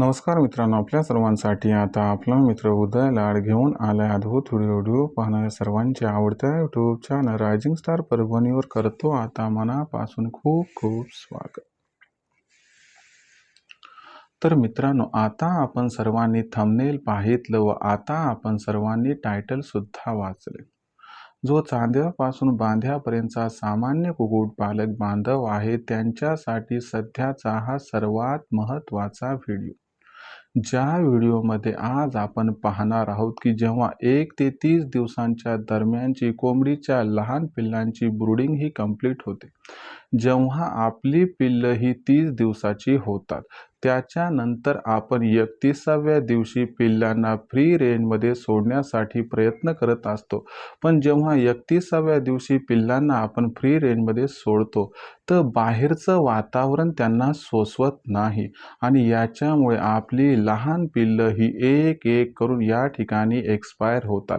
नमस्कार मित्रांनो आपल्या सर्वांसाठी आता आपला मित्र उदय लाड घेऊन आलाय अद्भुत व्हिडिओ व्हिडिओ पाहणाऱ्या सर्वांच्या आवडत्या यूट्यूब चॅनल रायझिंग स्टार परभणीवर करतो आता मनापासून खूप खूप स्वागत. तर मित्रांनो आता आपण सर्वांनी थंबनेल पाहितलं व आता आपण सर्वांनी टायटल सुद्धा वाचले. जो चांद्यापासून बांध्यापर्यंतचा सामान्य कुक्कुटपालक बांधव आहे त्यांच्यासाठी सध्याचा हा सर्वात महत्त्वाचा व्हिडिओ. ज्या व्हिडिओमध्ये आज आपण पाहणार आहोत की जेव्हा एक ते तीस दिवसांच्या दरम्यानची कोंबडीच्या लहान पिल्लांची ब्रुडिंग ही कंप्लीट होते जेव्हा आपली पिल्लं ही तीस दिवसाची होतात त्याच्यानंतर आपण एकतीसाव्या दिवशी पिल्लांना फ्री रेंजमध्ये सोडण्यासाठी प्रयत्न करत असतो. पण जेव्हा एकतीसाव्या दिवशी पिल्लांना आपण फ्री रेंजमध्ये सोडतो तर बाहेरचं वातावरण त्यांना सोसवत नाही आणि याच्यामुळे आपली लहान पिल्लं ही एक एक करून या ठिकाणी एक्सपायर होतात.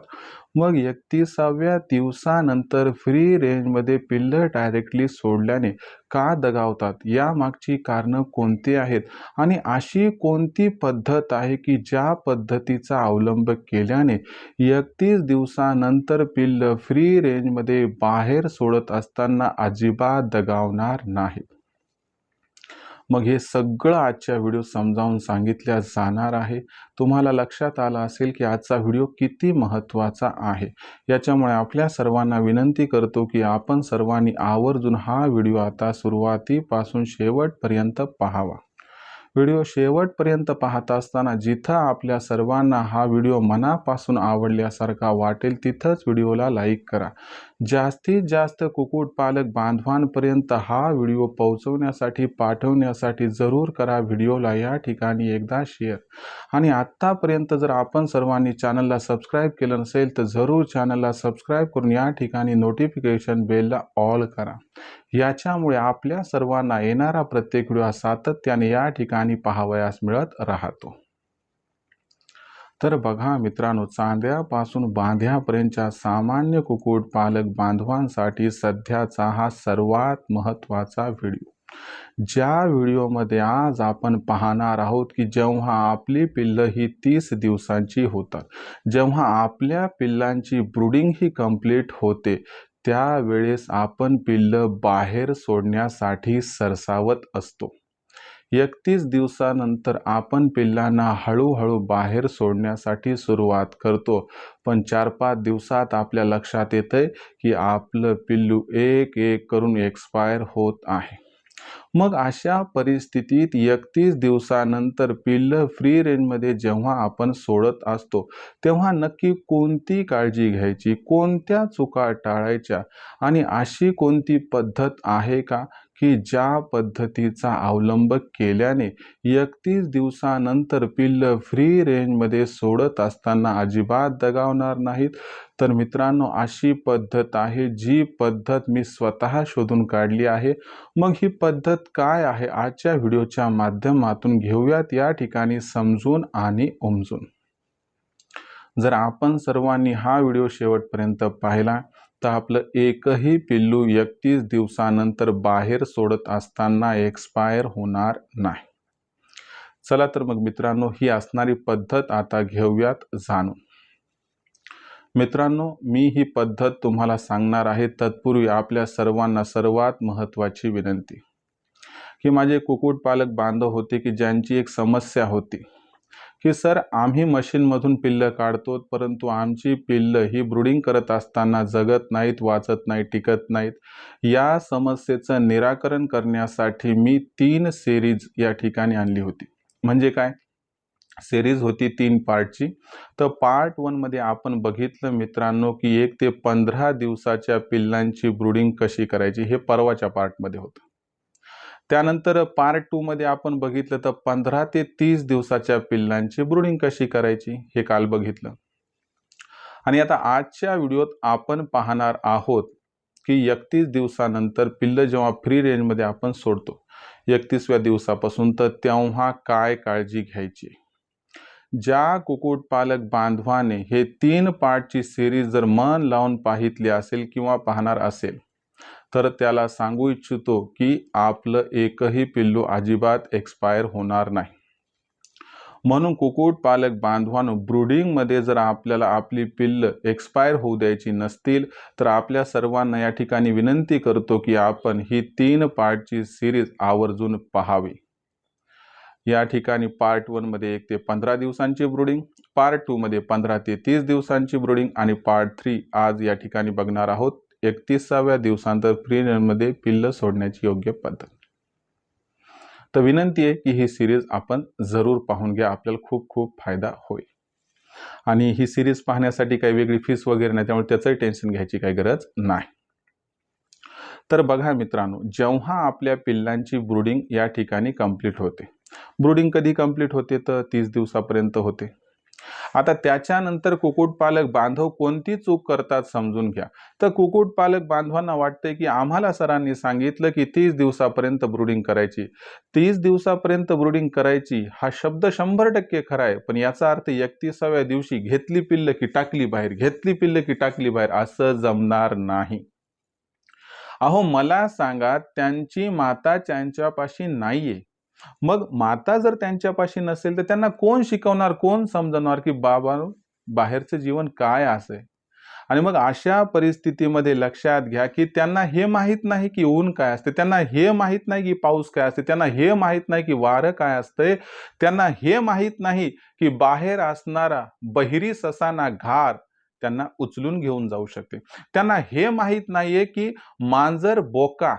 मग एकतीसाव्या दिवसानंतर फ्री रेंजमध्ये पिल्लं डायरेक्टली सोडल्याने का दगावतात? यामागची कारणं कोणती आहेत? आणि अशी कोणती पद्धत आहे की ज्या पद्धतीचा अवलंब केल्याने एकतीस दिवसानंतर पिल्लं फ्री रेंजमध्ये बाहेर सोडत असताना अजिबात दगावणार नाही मग हे सगळं आजच्या व्हिडिओ समजावून सांगितल्या जाणार आहे. तुम्हाला लक्षात आलं असेल की आजचा व्हिडिओ किती महत्त्वाचा आहे. याच्यामुळे आपल्या सर्वांना विनंती करतो की आपण सर्वांनी आवर्जून हा व्हिडिओ आता सुरुवातीपासून शेवटपर्यंत पाहावा. व्हिडिओ शेवटपर्यंत पाहत असताना जिथं आपल्या सर्वांना हा व्हिडिओ मनापासून आवडल्यासारखा वाटेल तिथंच व्हिडिओला लाईक करा. जास्तीत जास्त कुक्कुटपालक बांधवांपर्यंत हा व्हिडिओ पोहोचवण्यासाठी पाठवण्यासाठी जरूर करा व्हिडिओला या ठिकाणी एकदा शेअर. आणि आत्तापर्यंत जर आपण सर्वांनी चॅनलला सबस्क्राईब केलं नसेल तर जरूर चॅनलला सबस्क्राईब करून या ठिकाणी नोटिफिकेशन बेलला ऑल करा. याच्यामुळे आपल्या सर्वांना येणारा प्रत्येक व्हिडिओ सातत्याने या ठिकाणी पाहावयास मिळत राहतो. तर बघा मित्रांनो चांद्यापासून बांध्यापर्यंतच्या सामान्य कुक्कुटपालक बांधवांसाठी सध्याचा हा सर्वात महत्त्वाचा व्हिडिओ. ज्या व्हिडिओमध्ये आज आपण पाहणार आहोत की जेव्हा आपली पिल्लं ही तीस दिवसांची होतात जेव्हा आपल्या पिल्लांची ब्रुडिंग ही कंप्लीट होते त्यावेळेस आपण पिल्लं बाहेर सोडण्यासाठी सरसावत असतो. एकतीस दिवसानंतर आपण पिल्लांना हळूहळू बाहेर सोडण्यासाठी सुरुवात करतो. पण चार पाच दिवसात आपल्या लक्षात येतं की आपलं पिल्लू एक एक करून एक्सपायर होत आहे. मग अशा परिस्थितीत एकतीस दिवसानंतर पिल्लं फ्री रेंजमध्ये जेव्हा आपण सोडत असतो तेव्हा नक्की कोणती काळजी घ्यायची? कोणत्या चुका टाळायच्या? आणि अशी कोणती पद्धत आहे का? की ज्या पद्धतीचा अवलंब केल्याने एकतीस दिवसानंतर पिल्लं फ्री रेंजमध्ये सोडत असताना अजिबात दगावणार नाहीत. तर मित्रांनो अशी पद्धत आहे जी पद्धत मी स्वतः शोधून काढली आहे. मग ही पद्धत काय आहे? आजच्या व्हिडिओच्या माध्यमातून घेऊयात. या ठिकाणी समजून आणि उमजून. जर आपण सर्वांनी हा व्हिडिओ शेवटपर्यंत पाहिला तर आपलं एकही पिल्लू एकतीस दिवसानंतर बाहेर सोडत असताना एक्सपायर होणार नाही. चला तर मग मित्रांनो ही असणारी पद्धत आता घेऊयात जाणून. मित्रांनो मी ही पद्धत तुम्हाला सांगणार आहे तत्पूर्वी आपल्या सर्वांना सर्वात महत्त्वाची विनंती. की माझे कुक्कुटपालक बांधव होते की ज्यांची एक समस्या होती. की सर आम्ही मशीनमधून पिल्लं काढतो परंतु आमची पिल्लं ही ब्रुडिंग करत असताना जगत नाहीत वाचत नाहीत टिकत नाहीत. या समस्येचं निराकरण करण्यासाठी मी तीन सिरीज या ठिकाणी आणली होती. म्हणजे काय? सिरीज होती तीन पार्टची तर पार्ट वनमध्ये आपण बघितलं मित्रांनो की एक ते पंधरा दिवसाच्या पिल्लांची ब्रुडिंग कशी करायची हे परवाच्या पार्टमध्ये होतं. त्यानंतर पार्ट टूमध्ये आपण बघितलं तर पंधरा ते तीस दिवसाच्या पिल्लांची ब्रुडिंग कशी करायची हे काल बघितलं. आणि आता आजच्या व्हिडिओत आपण पाहणार आहोत की एकतीस दिवसानंतर पिल्लं जेव्हा फ्री रेंजमध्ये आपण सोडतो एकतीसव्या दिवसापासून तर तेव्हा काय काळजी घ्यायची? ज्या कुक्कुटपालक बांधवाने हे तीन पार्टची सिरीज जर मन लावून पाहितली असेल किंवा पाहणार असेल तर त्याला सांगू इच्छितो की आपलं एकही पिल्लू अजिबात एक्सपायर होणार नाही. म्हणून कुक्कुटपालक बांधवांनो ब्रुडिंगमध्ये जर आपल्याला आपली पिल्लं एक्सपायर होऊ द्यायची नसतील तर आपल्या सर्वांना या ठिकाणी विनंती करतो की आपण ही तीन पार्टची सिरीज आवर्जून पहावी. या ठिकाणी पार्ट वनमध्ये एक ते पंधरा दिवसांची ब्रुडिंग पार्ट टूमध्ये पंधरा ते तीस दिवसांची ब्रुडिंग आणि पार्ट थ्री आज या ठिकाणी बघणार आहोत. एकतीसाव्या दिवसांतर फ्री मध्ये पिल्लं सोडण्याची योग्य पद्धत. तर विनंती आहे की ही सिरीज आपण जरूर पाहून घ्या आपल्याला खूप खूप फायदा होईल. आणि ही सिरीज पाहण्यासाठी काही वेगळी फीस वगैरे नाही त्यामुळे त्याचंही टेन्शन घ्यायची काही गरज नाही. तर बघा मित्रांनो जेव्हा आपल्या पिल्लांची ब्रुडिंग या ठिकाणी कंप्लीट होते. ब्रुडिंग कधी कंप्लीट होते? तर तीस दिवसापर्यंत होते. आता त्याच्यानंतर कुक्कुटपालक बांधव कोणती चूक करतात समजून घ्या. तर कुक्कुटपालक बांधवांना वाटते की आम्हाला सरांनी सांगितलं की तीस दिवसापर्यंत ब्रुडिंग करायची. तीस दिवसापर्यंत ब्रुडिंग करायची हा शब्द शंभर टक्के खरा आहे. पण याचा अर्थ एकतीसाव्या दिवशी घेतली पिल्ल की टाकली बाहेर घेतली पिल्ल की टाकली बाहेर असं जमणार नाही. अहो मला सांगा त्यांची माता त्यांच्यापाशी नाहीये. मग माता जर त्यांच्यापाशी नसेल तर त्यांना कोण शिकवणार कोण समजवणार की बाबा बाहेरचं जीवन काय असे? आणि मग अशा परिस्थितीमध्ये लक्षात घ्या की त्यांना हे माहीत नाही की ऊन काय असते त्यांना हे माहीत नाही की पाऊस काय असते त्यांना हे माहीत नाही की वारं काय असते त्यांना हे माहीत नाही की बाहेर असणारा बहिरी ससाना घार त्यांना उचलून घेऊन जाऊ शकते. त्यांना हे माहीत नाहीये की मांजर बोका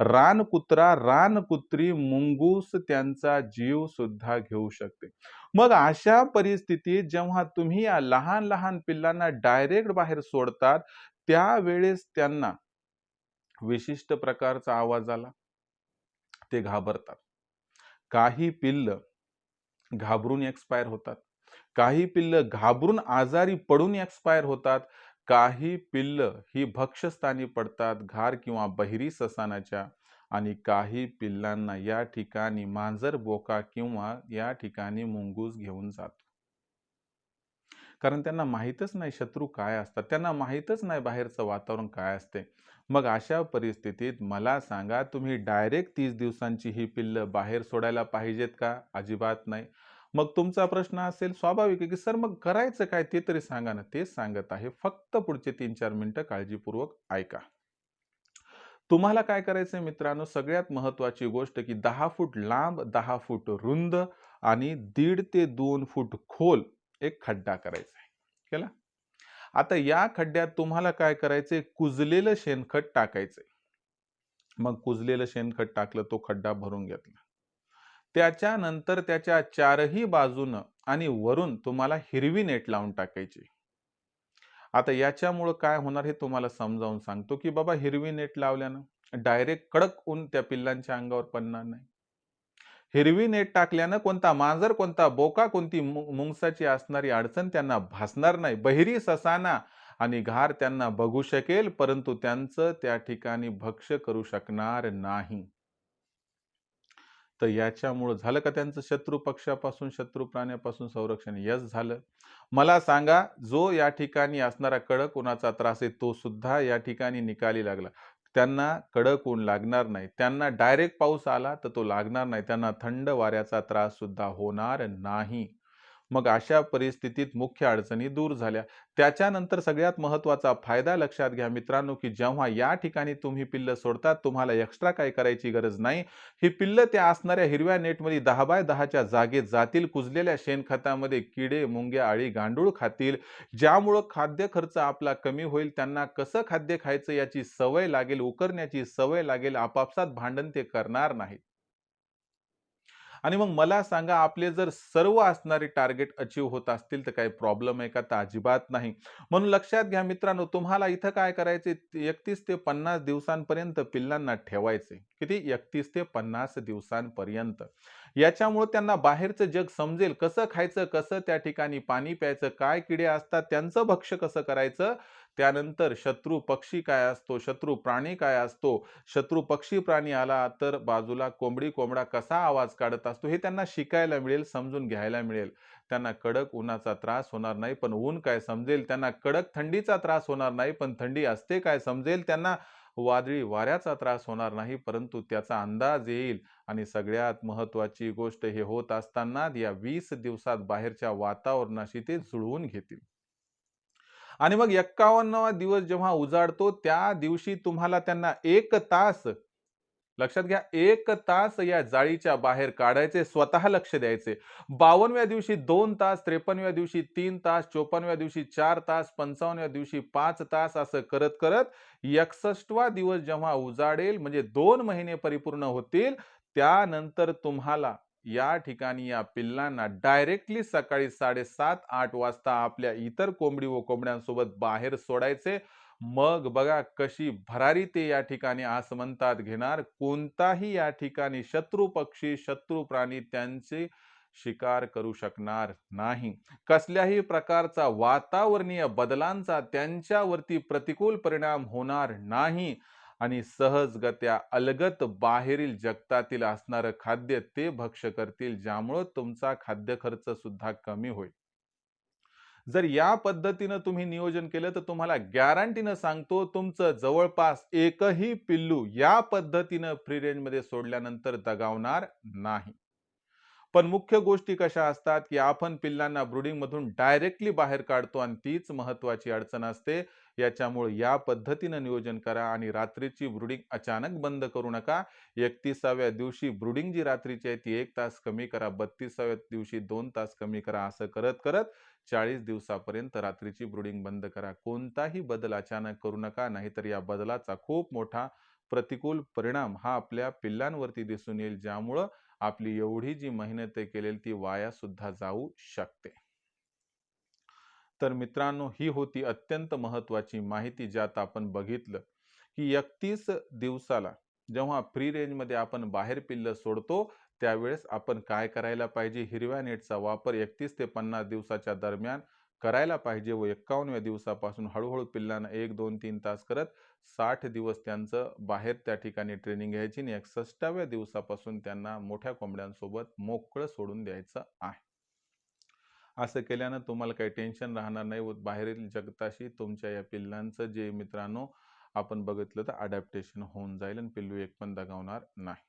रान कुत्रा रान कुत्री मुंगूस त्यांचा जीव सुद्धा घेऊ शकते. मग अशा परिस्थितीत जेव्हा तुम्ही या लहान लहान पिल्लांना डायरेक्ट बाहेर सोडतात त्यावेळेस त्यांना विशिष्ट प्रकारचा आवाज आला. ते घाबरतात. काही पिल्ल घाबरून एक्सपायर होतात. काही पिल्ल घाबरून आजारी पडून एक्सपायर होतात. काही पिल्ल ही भक्षस्थानी पडतात घार किंवा बहिरी ससानाच्या. आणि काही पिल्लांना या ठिकाणी मांजर बोका किंवा या ठिकाणी मुंगूस घेऊन जातो. कारण त्यांना माहीतच नाही शत्रू काय असतात. त्यांना माहीतच नाही बाहेरचं वातावरण काय असते. मग अशा परिस्थितीत मला सांगा तुम्ही डायरेक्ट तीस दिवसांची ही पिल्ल बाहेर सोडायला पाहिजेत का? अजिबात नाही. मग तुमचा प्रश्न असेल स्वाभाविक आहे की सर मग करायचं काय ते तरी सांगा ना. तेच सांगत आहे. फक्त पुढचे तीन चार मिनिटं काळजीपूर्वक ऐका. तुम्हाला काय करायचंय मित्रांनो? सगळ्यात महत्वाची गोष्ट की दहा फूट लांब दहा फूट रुंद आणि दीड ते दोन फूट खोल एक खड्डा करायचा आहे. केला? आता या खड्ड्यात तुम्हाला काय करायचंय? कुजलेलं शेणखत टाकायचंय. मग कुजलेलं शेणखत टाकलं तो खड्डा भरून घेतला. त्याच्यानंतर त्याच्या चारही बाजूनं आणि वरून तुम्हाला हिरवी नेट लावून टाकायची. आता याच्यामुळं काय होणार हे तुम्हाला समजावून सांगतो की बाबा हिरवी नेट लावल्यानं डायरेक्ट कडक ऊन त्या पिल्लांच्या अंगावर पडणार नाही. हिरवी नेट टाकल्यानं कोणता मांजर कोणता बोका कोणती मुंगसाची असणारी अडचण त्यांना भासणार नाही. बहिरी ससाना आणि घार त्यांना बघू शकेल परंतु त्यांचं त्या ठिकाणी भक्ष करू शकणार नाही. तर याच्यामुळं झालं का त्यांचं शत्रू पक्षापासून शत्रू प्राण्यापासून संरक्षण? यस झालं. मला सांगा जो या ठिकाणी असणारा कडक कोणाचा त्रास आहे तो सुद्धा या ठिकाणी निकाली लागला. त्यांना कडक ऊन लागणार नाही. त्यांना डायरेक्ट पाऊस आला तर तो लागणार नाही. त्यांना थंड वाऱ्याचा त्रास सुद्धा होणार नाही. मग अशा परिस्थितीत मुख्य अडचणी दूर झाल्या. त्याच्यानंतर सगळ्यात महत्त्वाचा फायदा लक्षात घ्या मित्रांनो की जेव्हा या ठिकाणी तुम्ही पिल्ल सोडतात तुम्हाला एक्स्ट्रा काय करायची गरज नाही. ही पिल्ल त्या असणाऱ्या हिरव्या नेटमध्ये दहा बाय दहाच्या जागेत जातील कुजलेल्या शेणखतामध्ये किडे मुंग्या आळी गांडूळ खातील. ज्यामुळं खाद्य खर्च आपला कमी होईल त्यांना कसं खाद्य खायचं याची सवय लागेल उकरण्याची सवय लागेल आपापसात भांडण ते करणार नाहीत. आणि मग मला सांगा आपले जर सर्व असणारे टार्गेट अचीव होत असतील तर काही प्रॉब्लेम आहे का? तर अजिबात नाही. म्हणून लक्षात घ्या मित्रांनो तुम्हाला इथं काय करायचे एकतीस ते पन्नास दिवसांपर्यंत पिल्लांना ठेवायचे किती? एकतीस ते पन्नास दिवसांपर्यंत. याच्यामुळे त्यांना बाहेरचं जग समजेल. कसं खायचं? कसं त्या ठिकाणी पाणी प्यायचं? काय किडे असतात? त्यांचं भक्ष कसं करायचं? त्यानंतर शत्रू पक्षी काय असतो? शत्रू प्राणी काय असतो? शत्रू पक्षी प्राणी आला तर बाजूला कोंबडी कोंबडा कसा आवाज काढत असतो? हे त्यांना शिकायला मिळेल समजून घ्यायला मिळेल. त्यांना कडक उन्हाचा त्रास होणार नाही पण ऊन काय समजेल? त्यांना कडक थंडीचा त्रास होणार नाही पण थंडी असते काय समजेल? त्यांना वादळी वाऱ्याचा त्रास होणार नाही परंतु त्याचा अंदाज येईल. आणि सगळ्यात महत्वाची गोष्ट हे होत असताना या वीस दिवसात बाहेरच्या वातावरणाशी ते जुळवून घेतील. आणि मग एक्कावन्नावा दिवस जेव्हा उजाडतो त्या दिवशी तुम्हाला त्यांना एक तास लक्षात घ्या एक तास या जाळीच्या बाहेर काढायचे स्वतः लक्ष द्यायचे. बावनव्या दिवशी दोन तास त्रेपन्नव्या दिवशी तीन तास चोपन्नव्या दिवशी चार तास पंचावन्नव्या दिवशी पाच तास असं करत करत एकसष्टवा दिवस जेव्हा उजाडेल म्हणजे दोन महिने परिपूर्ण होतील त्यानंतर तुम्हाला या ठिकाणी या पिल्लांना डायरेक्टली सकाळी साडेसात आठ वाजता आपल्या इतर कोंबडी व कोंबड्यांसोबत बाहेर सोडायचे. मग बघा कशी भरारी ते या ठिकाणी आसमंतात घेणार. कोणताही या ठिकाणी शत्रू पक्षी शत्रू प्राणी त्यांचे शिकार करू शकणार नाही. कसल्याही प्रकारचा वातावरणीय बदलांचा त्यांच्यावरती प्रतिकूल परिणाम होणार नाही. आणि सहजगत्या अलगत बाहेरील जगतातील असणारं खाद्य ते भक्ष करतील ज्यामुळं तुमचा खाद्य खर्च सुद्धा कमी होईल. जर या पद्धतीनं तुम्ही नियोजन केलं तर तुम्हाला गॅरंटीनं सांगतो तुमचं जवळपास एकही पिल्लू या पद्धतीनं फ्री रेंजमध्ये सोडल्यानंतर दगावणार नाही. पण मुख्य गोष्टी कशा असतात की आपण पिल्लांना ब्रुडिंगमधून डायरेक्टली बाहेर काढतो आणि तीच महत्वाची अडचण असते. याच्यामुळे या पद्धतीनं नियोजन करा आणि रात्रीची ब्रुडिंग अचानक बंद करू नका. एकतीसाव्या दिवशी ब्रुडिंग जी रात्रीची आहे ती एक तास कमी करा बत्तीसाव्या दिवशी दोन तास कमी करा असं करत करत चाळीस दिवसापर्यंत रात्रीची ब्रुडिंग बंद करा. कोणताही बदल अचानक करू नका नाहीतर या बदलाचा खूप मोठा प्रतिकूल परिणाम हा आपल्या पिल्लांवरती दिसून येईल ज्यामुळं आपली एवढी जी मेहनत केलेली ती वाया सुद्धा जाऊ शकते. तर मित्रांनो ही होती अत्यंत महत्वाची माहिती ज्यात आपण बघितलं की एकतीस दिवसाला जेव्हा फ्री रेंजमध्ये आपण बाहेर पिल्ल सोडतो त्यावेळेस आपण काय करायला पाहिजे? हिरव्या नेटचा वापर एकतीस ते पन्नास दिवसाच्या दरम्यान करायला पाहिजे व एक्कावनव्या दिवसापासून हळूहळू पिल्लांना एक दोन तीन तास करत साठ दिवस त्यांचं बाहेर त्या ठिकाणी ट्रेनिंग घ्यायची आणि एकसष्टाव्या दिवसापासून त्यांना मोठ्या कोंबड्यांसोबत मोकळं सोडून द्यायचं आहे. असं केल्यानं तुम्हाला काही टेन्शन राहणार नाही व बाहेरील जगताशी तुमच्या या पिल्लांचं जे मित्रांनो आपण बघितलं तर अडॅप्टेशन होऊन जाईल आणि पिल्लू एक पण दगावणार नाही.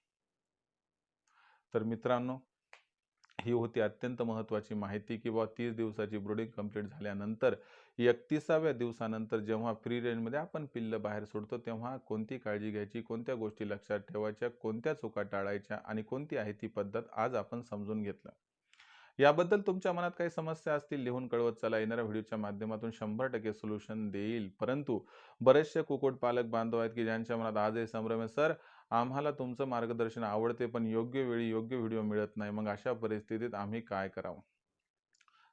तर मित्रांनो ही होती अत्यंत महत्त्वाची माहिती की बाबा तीस दिवसाची ब्रुडिंग कंप्लीट झाल्यानंतर एकतीसाव्या दिवसानंतर जेव्हा फ्री रेंजमध्ये आपण पिल्ल बाहेर सोडतो तेव्हा कोणती काळजी घ्यायची कोणत्या गोष्टी लक्षात ठेवायच्या कोणत्या चुका टाळायच्या आणि कोणती आहे ती पद्धत आज आपण समजून घेतलं. याबद्दल तुमच्या मनात काही समस्या असतील लिहून कळवत चला. येणाऱ्या व्हिडिओच्या माध्यमातून शंभर टक्के सोल्युशन देईल. परंतु बरेचसे कुकुट पालक बांधव आहेत की ज्यांच्या मनात आजही संभ्रम आहे. सर आम्हाला तुमचं मार्गदर्शन आवडते पण योग्य वेळी योग्य व्हिडिओ मिळत नाही. मग अशा परिस्थितीत आम्ही काय करावं?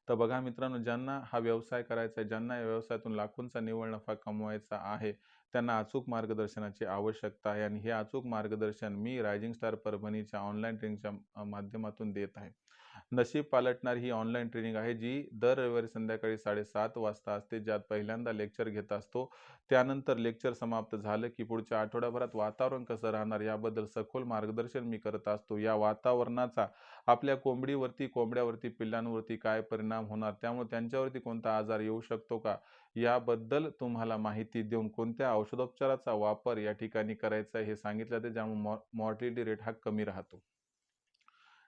तर बघा मित्रांनो ज्यांना हा व्यवसाय करायचा आहे ज्यांना या व्यवसायातून लाखोंचा निव्वळ नफा कमवायचा आहे त्यांना अचूक मार्गदर्शनाची आवश्यकता आहे. आणि हे अचूक मार्गदर्शन मी रायझिंग स्टार परभणीच्या ऑनलाईन ट्रेनिंगच्या माध्यमातून देत आहे. नशीब पालटणार ही ऑनलाईन ट्रेनिंग आहे जी दर रविवारी संध्याकाळी साडेसात वाजता असते ज्यात पहिल्यांदा लेक्चर घेत असतो. त्यानंतर लेक्चर समाप्त झालं की पुढच्या आठवड्याभरात वातावरण कसं राहणार याबद्दल सखोल मार्गदर्शन मी करत असतो. या वातावरणाचा आपल्या कोंबडीवरती कोंबड्यावरती पिल्लांवरती काय परिणाम होणार त्यामुळे त्यांच्यावरती कोणता आजार येऊ शकतो का याबद्दल तुम्हाला माहिती देऊन कोणत्या औषधोपचाराचा वापर या ठिकाणी करायचा हे सांगितलं जाते ज्यामुळे मॉर्टिलिटी रेट हा कमी राहतो.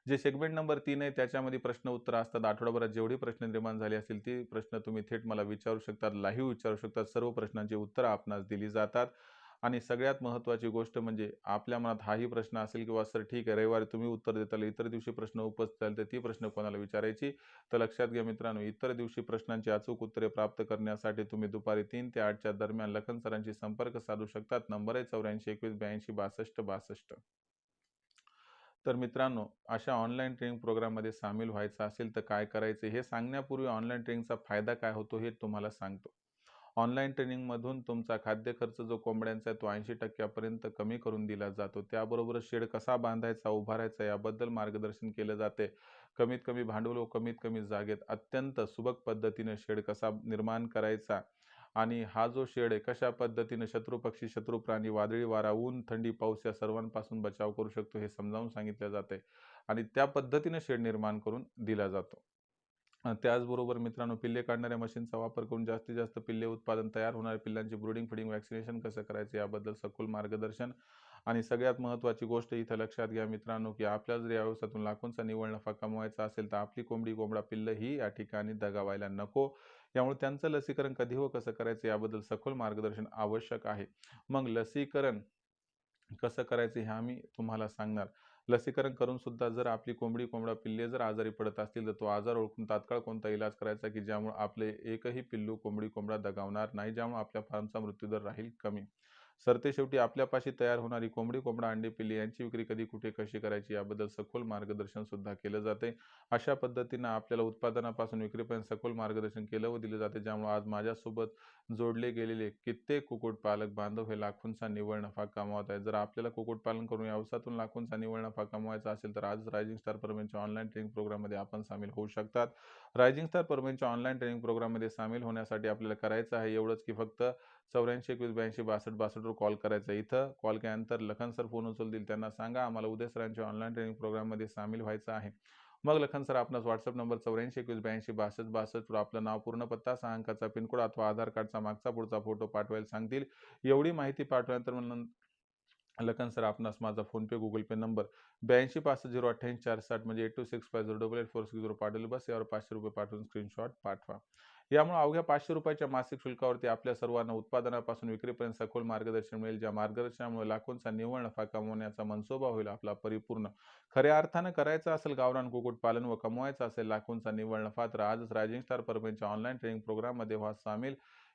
जे सेगमेंट नंबर तीन आहे त्याच्यामध्ये प्रश्न उत्तर असतात. आठवड्याभरात जेवढी प्रश्न निर्माण झाली असतील ती प्रश्न तुम्ही थेट मला विचारू शकतात लाईव्ह विचारू शकतात. सर्व प्रश्नांची उत्तरं आपणास दिली जातात. आणि सगळ्यात महत्त्वाची गोष्ट म्हणजे आपल्या मनात हाही प्रश्न असेल किंवा सर ठीक आहे रविवारी तुम्ही उत्तर देताल इतर दिवशी प्रश्न उपस्थित झाले तर ती प्रश्न कोणाला विचारायची? तर लक्षात घ्या मित्रांनो इतर दिवशी प्रश्नांची अचूक उत्तरे प्राप्त करण्यासाठी तुम्ही दुपारी तीन ते आठच्या दरम्यान लखन सरांशी संपर्क साधू शकतात. नंबर आहे चौऱ्याऐंशी एकवीस ब्याऐंशी बासष्ट बासष्ट. तर मित्रांनो अशा ऑनलाईन ट्रेनिंग प्रोग्राममध्ये सामील व्हायचं असेल तर काय करायचं? हे सांगण्यापूर्वी ऑनलाईन ट्रेनिंगचा फायदा काय होतो हे तुम्हाला सांगतो. ऑनलाईन ट्रेनिंगमधून तुमचा खाद्य खर्च जो कोंबड्यांचा आहे तो ऐंशी टक्क्यापर्यंत कमी करून दिला जातो. त्याबरोबरच शेड कसा बांधायचा उभारायचा याबद्दल मार्गदर्शन केलं जाते. कमीत कमी भांडवल व कमीत कमी जागेत अत्यंत सुबक पद्धतीने शेड कसा निर्माण करायचा आणि हा जो शेड आहे कशा पद्धतीने शत्रू पक्षी शत्रू प्राणी वादळी वारा ऊन थंडी पाऊस या सर्वांपासून बचाव करू शकतो हे समजावून सांगितलं जाते आणि त्या पद्धतीने शेड निर्माण करून दिला जातो. त्याचबरोबर मित्रांनो पिल्ले काढणाऱ्या मशीनचा वापर करून जास्तीत जास्त पिल्ले उत्पादन तयार होणाऱ्या पिल्लांची ब्रुडिंग फिडिंग वॅक्सिनेशन कसं करायचं याबद्दल सखोल मार्गदर्शन आणि सगळ्यात महत्त्वाची गोष्ट इथं लक्षात घ्या मित्रांनो की आपल्या जर या व्यवसायातून लाखोंचा निवड नफा कमवायचा असेल तर आपली कोंबडी कोंबडा पिल्ल ही या ठिकाणी दगावायला नको. त्यामुळे त्यांचं लसीकरण कधी व कसं करायचं याबद्दल सखोल मार्गदर्शन आवश्यक आहे. मग लसीकरण कसं करायचं हे आम्ही तुम्हाला सांगणार. लसीकरण करून सुद्धा जर आपली कोंबडी कोंबडा पिल्ले जर आजारी पडत असतील तर तो आजार ओळखून तात्काळ कोणता इलाज करायचा की ज्यामुळे आपले एकही पिल्लू कोंबडी कोंबडा दगावणार नाही ज्यामुळे आपल्या फार्मचा मृत्यूदर राहील कमी. सरते शेवटी आपल्यापाशी तयार होणारी कोंबडी कोंबडा अंडी पिल्ली यांची विक्री कधी कुठे कशी करायची याबद्दल सखोल मार्गदर्शन सुद्धा केलं जाते अशा पद्धतीनं आपल्याला उत्पादनापासून विक्रीपर्यंत सखोल मार्गदर्शन केलं व दिलं जाते. ज्यामुळे आज माझ्यासोबत जोडले गेलेले कित्येक कुक्कुटपालक बांधव हे लाखोंचा निव्वळ नफा कमावत आहेत. जर आपल्याला कुक्कुटपालन करून व्यवसायातून लाखोंचा निव्वळ नफा कमवायचा असेल तर आज रायझिंग स्टार परमेंटच्या ऑनलाईन ट्रेनिंग प्रोग्राममध्ये आपण सामील होऊ शकतात. रायझिंग स्टार परमेंटच्या ऑनलाईन ट्रेनिंग प्रोग्राममध्ये सामील होण्यासाठी आपल्याला करायचं आहे एवढंच की फक्त चौऱ्याऐंशी एकवीस ब्याऐंशी बासष्ट बासष्टवर कॉल करायचा. इथं कॉल केल्यानंतर लखन सर फोन उचलतील. त्यांना सांगा आम्हाला उद्या सरांच्या ऑनलाईन ट्रेनिंग प्रोग्राममध्ये सामील व्हायचं आहे. मग लखन सर आपणास व्हॉट्सअप नंबर चौऱ्याऐंशी एकवीस ब्याऐंशी बासष्ट बासष्टवर आपलं नाव पूर्ण पत्ता सहा अंकाचा पिनकोड अथवा आधार कार्डचा मागचा पुढचा फोटो पाठवायला सांगतील. एवढी माहिती पाठवल्यानंतर लखन सर आपणास माझा फोनपे गुगल पे नंबर ब्याऐंशी पासष्ट झिरो अठ्ठ्याऐंशी चार साठ म्हणजे eight two six five zero double eight four six zero पाठवले. बस यावर पाचशे रुपये पाठवून स्क्रीनशॉट पाठवा. यामुळे अवघ्या पाचशे रुपयाच्या मासिक शुल्कावरती आपल्या सर्वांना उत्पादनापासून विक्रीपर्यंत सखोल मार्गदर्शन मिळेल ज्या मार्गदर्शनामुळे लाखोंचा निव्वळ नफा कमवण्याचा मनसोबा होईल आपला परिपूर्ण. खऱ्या अर्थानं करायचं असेल गावरान कुक्कुटपालन व कमवायचं असेल लाखोंचा निव्वळ नफा तर आजच रायझिंग स्टार परभणीच्या ऑनलाईन ट्रेनिंग प्रोग्राममध्ये व्हा सामील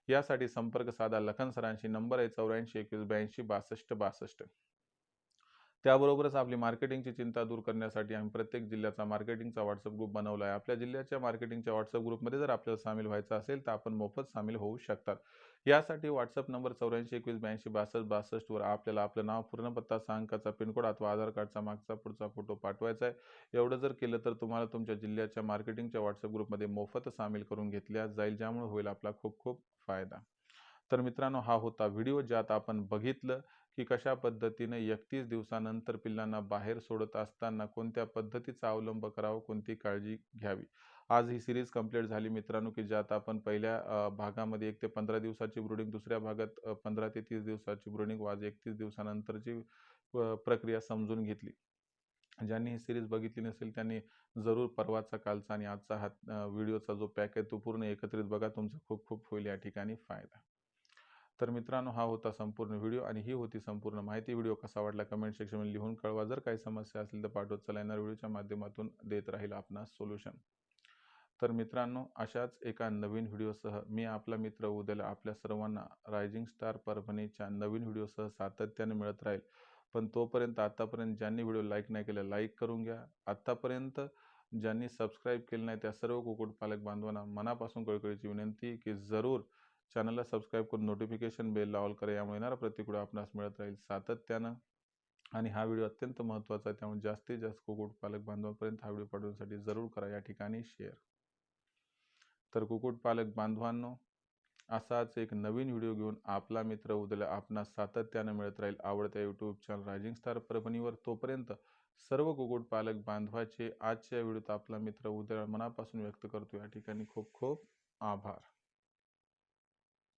यासाठी संपर्क साधा लखन सरांशी नंबर आहे चौऱ्याऐंशी एकवीस ब्याऐंशी बासष्ट बासष्ट. त्याबरोबरच आपली मार्केटिंगची चिंता दूर करण्यासाठी आम्ही प्रत्येक जिल्ह्याचा मार्केटिंगचा व्हॉट्सअप ग्रुप बनवला आहे आपल्या जिल्ह्याच्या मार्केटिंगच्या व्हॉट्सअप ग्रुपमध्ये जर आपल्याला सामील व्हायचं असेल तर आपण मोफत सामील होऊ शकतात. यासाठी व्हॉट्सअप नंबर चौऱ्याऐंशी एकवीस ब्याऐंशी बासष्ट बासष्टवर आपल्याला आपलं नाव पूर्ण पत्ता पिनकोड अथवा आधार कार्डचा मागचा पुढचा फोटो पाठवायचा आहे. एवढं जर केलं तर तुम्हाला तुमच्या जिल्ह्याच्या मार्केटिंगच्या व्हॉट्सअप ग्रुपमध्ये मोफत सामील करून घेतल्या जाईल ज्यामुळे होईल आपला खूप खूप फायदा. तर मित्रांनो हा होता व्हिडिओ ज्यात आपण बघितलं. की कशा पद्धतीने एकतीस दिवसानंतर पिल्लांना बाहेर सोडत असताना कोणत्या पद्धतीचा अवलंब करावा कोणती काळजी घ्यावी? आज ही सिरीज कंप्लीट झाली मित्रांनो की ज्यात आपण पहिल्या भागामध्ये एक ते पंधरा दिवसाची ब्रुडिंग दुसऱ्या भागात पंधरा ते तीस दिवसाची ब्रुडिंग आज एकतीस दिवसानंतरची प्रक्रिया समजून घेतली. ज्यांनी ही सिरीज बघितली नसेल त्यांनी जरूर परवाचा कालचा आणि आजचा हा व्हिडिओचा जो पॅक आहे तो पूर्ण एकत्रित बघा. तुमचा खूप खूप होईल या ठिकाणी फायदा. तर मित्रांनो हा होता संपूर्ण व्हिडिओ आणि ही होती संपूर्ण माहिती. व्हिडिओ कसा वाटला कमेंट सेक्शनमध्ये लिहून कळवा. जर काही समस्या असेल तर पाठवत चला. येणार व्हिडिओच्या माध्यमातून देत राहील आपणास सोल्युशन. तर मित्रांनो अशाच एका नवीन व्हिडिओसह मी आपला मित्र उद्याला आपल्या सर्वांना रायझिंग स्टार परभणीच्या नवीन व्हिडिओसह सातत्याने मिळत राहील. पण तोपर्यंत आतापर्यंत ज्यांनी व्हिडिओ लाईक नाही केला लाईक करून घ्या. आत्तापर्यंत ज्यांनी सबस्क्राईब केलं नाही त्या सर्व कुक्कुटपालक बांधवांना मनापासून कळकळीची विनंती की जरूर चॅनलला सबस्क्राईब करून नोटिफिकेशन बेल ऑल करा. यामुळे येणारा प्रत्येक आपणास मिळत राहील सातत्यानं. आणि हा व्हिडिओ अत्यंत महत्त्वाचा आहे. त्यामुळे जास्तीत जास्त कुक्कुटपालक बांधवांपर्यंत हा व्हिडिओ पाठवण्यासाठी जरूर करा. या ठिकाणी शेअर तर कुक्कुटपालक बांधवांनो असाच एक नवीन व्हिडिओ घेऊन आपला मित्र उद्याला आपणास सातत्यानं मिळत राहील. आवडत्या यूट्यूब चॅनल रायझिंग स्टार परभणीवर तोपर्यंत सर्व कुक्कुटपालक बांधवाचे आजच्या व्हिडिओत आपला मित्र उद्या मनापासून व्यक्त करतो. या ठिकाणी खूप खूप आभार.